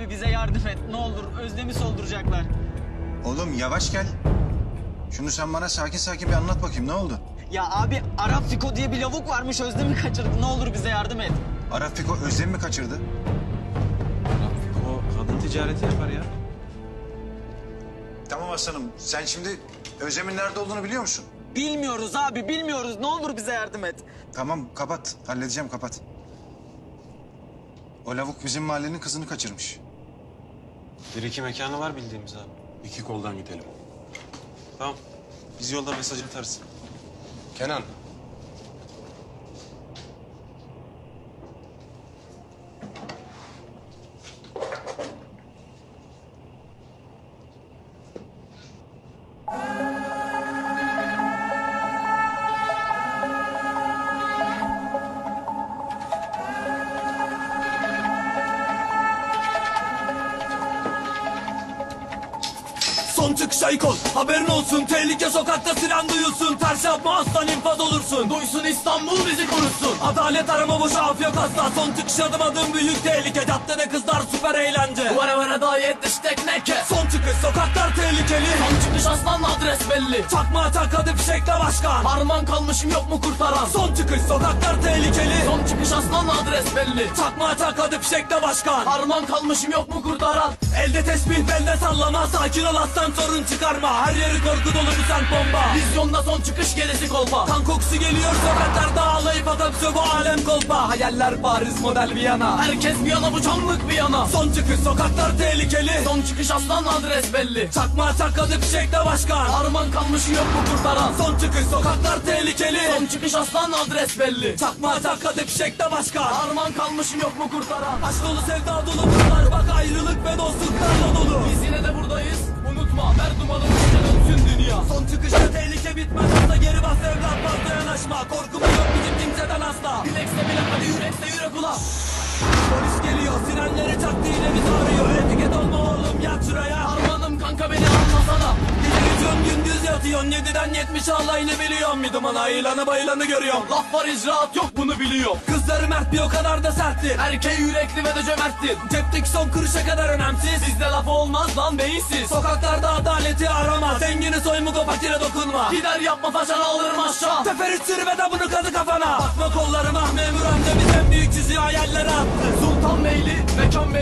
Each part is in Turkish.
yardım et. Ne olur Özlem'i solduracaklar. Oğlum yavaş gel. Şunu sen bana sakin sakin bir anlat bakayım ne oldu? Ya abi Arap Fiko diye bir lavuk varmış Özlem'i kaçırdı. Ne olur bize yardım et. Arap Fiko Özlem'i mi kaçırdı? O kadın ticareti yapar ya. Tamam aslanım sen şimdi Özlem'in nerede olduğunu biliyor musun? Bilmiyoruz abi bilmiyoruz. Ne olur bize yardım et. Tamam kapat halledeceğim kapat. O lavuk bizim mahallenin kızını kaçırmış. Bir iki mekanı var bildiğimiz abi. İki koldan gidelim. Tamam. Biz yolda mesaj atarız. Kenan. Son çıkış Aykol Haberin olsun tehlike sokakta siren duyulsun. Ters yapma aslan infaz olursun. Duysun İstanbul bizi korusun. Adalet arama boşa af yok asla. Son çıkış adım adım büyük tehlike. Caddede kızlar süper eğlence. Vara vara daha yetiş tekneke Son çıkış sokaklar tehlikeli. Son çıkış aslan adres belli. Çakma atak hadi fişekle başkan. Harman kalmışım yok mu kurtaran? Son çıkış sokaklar tehlikeli. Son çıkış aslan adres belli. Çakma atak hadi fişekle başkan. Harman kalmışım yok mu kurtaran? Elde tesbih belde sallama. Sakin ol aslan sorun çıkarma Her yeri korku dolu bir sen bomba. Vizyonda son çıkış gerisi kolpa. Kan kokusu geliyor sokaklarda ağlayıp otobüsü bu alem kolpa. Hayaller Paris model Viyana. Herkes bir yana bu camlık bir yana. Son çıkış sokaklar tehlikeli. Son çıkış aslan adres belli. Çakma çakadı fişekle başkan Arman kalmış yok mu kurtaran. Son çıkış sokaklar tehlikeli. Son çıkış aslan adres belli. Çakma çakadı fişekle başkan Arman kalmışım yok mu kurtaran. Aşk dolu sevda dolu bunlar Bak Son çıkışta tehlike bitmez Asla geri bas evlat fazla yanaşma. Korkumuz yok bizim kimseden asla. Bilekse bile hadi yürekse yürek ula Polis geliyor sirenleri çaktı yatıyorsun Yediden yetmiş alayını biliyorum. Bir duman ayılanı bayılanı görüyorum. Laf var icraat yok bunu biliyorum. Kızları mert bir o kadar da serttir. Erkeği yürekli ve de cömerttir. Cepteki son kuruşa kadar önemsiz. Bizde laf olmaz lan beyinsiz. Sokaklarda adaleti arama Zengini soymuş o fakire dokunma. Gider yapma faşana alırım aşağı. Teferit sürme de bunu kadı kafana. Bakma kollarıma memur amca bizden büyük çiziyor hayallere attı. Sultan mekan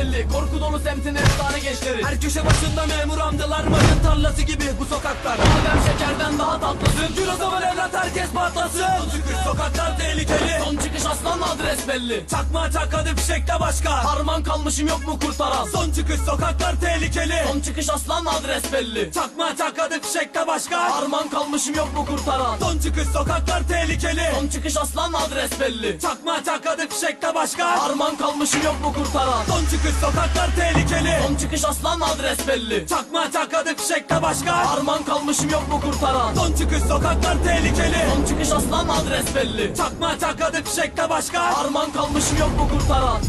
belli. Korku dolu semtin efsane gençleri. Her köşe başında memur amcalar Mayın tarlası gibi bu sokaklar. Madem şekerden Gül o zaman evlat herkes patlasın. Son çıkış sokaklar tehlikeli. Son çıkış aslan adres belli. Çakma çak hadi fişekle başka. Harman kalmışım yok mu kurtaran? Son çıkış sokaklar tehlikeli. Son çıkış aslan adres belli. Çakma çak hadi fişekle başka. Harman kalmışım yok mu kurtaran? Son çıkış sokaklar tehlikeli. Son çıkış aslan adres belli. Çakma çak hadi fişekle başka. Harman kalmışım yok mu kurtaran? Son çıkış sokaklar tehlikeli. Son çıkış aslan adres belli. Çakma çak hadi fişekle başka. Harman kalmışım yok mu kurtaran? Son çıkış sokaklar tehlikeli. Son çıkış aslan adres belli? Çakma çak hadi fişekle başka. Harman kalmışım yok mu kurtaran